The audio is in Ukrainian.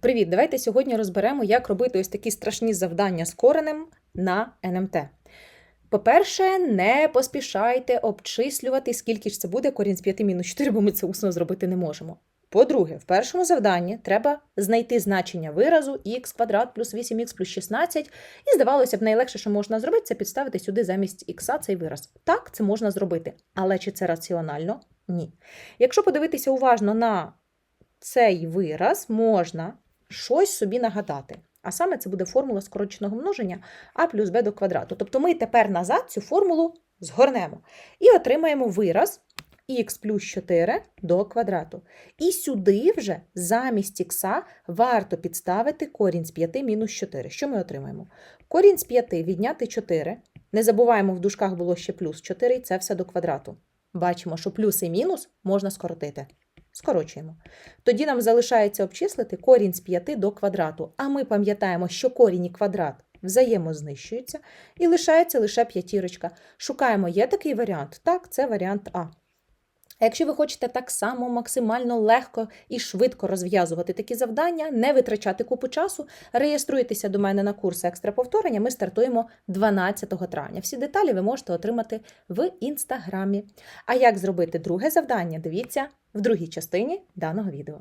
Привіт! Давайте сьогодні розберемо, як робити ось такі страшні завдання з коренем на НМТ. По-перше, не поспішайте обчислювати, скільки ж це буде корінь з 5 мінус 4, бо ми це усно зробити не можемо. По-друге, в першому завданні треба знайти значення виразу х квадрат плюс 8х плюс 16, і здавалося б, найлегше, що можна зробити, це підставити сюди замість х цей вираз. Так, це можна зробити. Але чи це раціонально? Ні. Якщо подивитися уважно на цей вираз, можна щось собі нагадати. А саме це буде формула скороченого множення а плюс b до квадрату. Тобто ми тепер назад цю формулу згорнемо і отримаємо вираз х плюс 4 до квадрату. І сюди вже замість х варто підставити корінь з 5 мінус 4. Що ми отримаємо? Корінь з 5 відняти 4. Не забуваємо, в дужках було ще плюс 4, і це все до квадрату. Бачимо, що плюс і мінус можна скоротити. Скорочуємо. Тоді нам залишається обчислити корінь з 5 до квадрату. А ми пам'ятаємо, що корінь і квадрат взаємознищуються, і лишається лише п'ятірочка. Шукаємо, є такий варіант? Так, це варіант А. А якщо ви хочете так само максимально легко і швидко розв'язувати такі завдання, не витрачати купу часу, реєструйтеся до мене на курс екстра повторення. Ми стартуємо 12 травня. Всі деталі ви можете отримати в інстаграмі. А як зробити друге завдання? Дивіться в другій частині даного відео.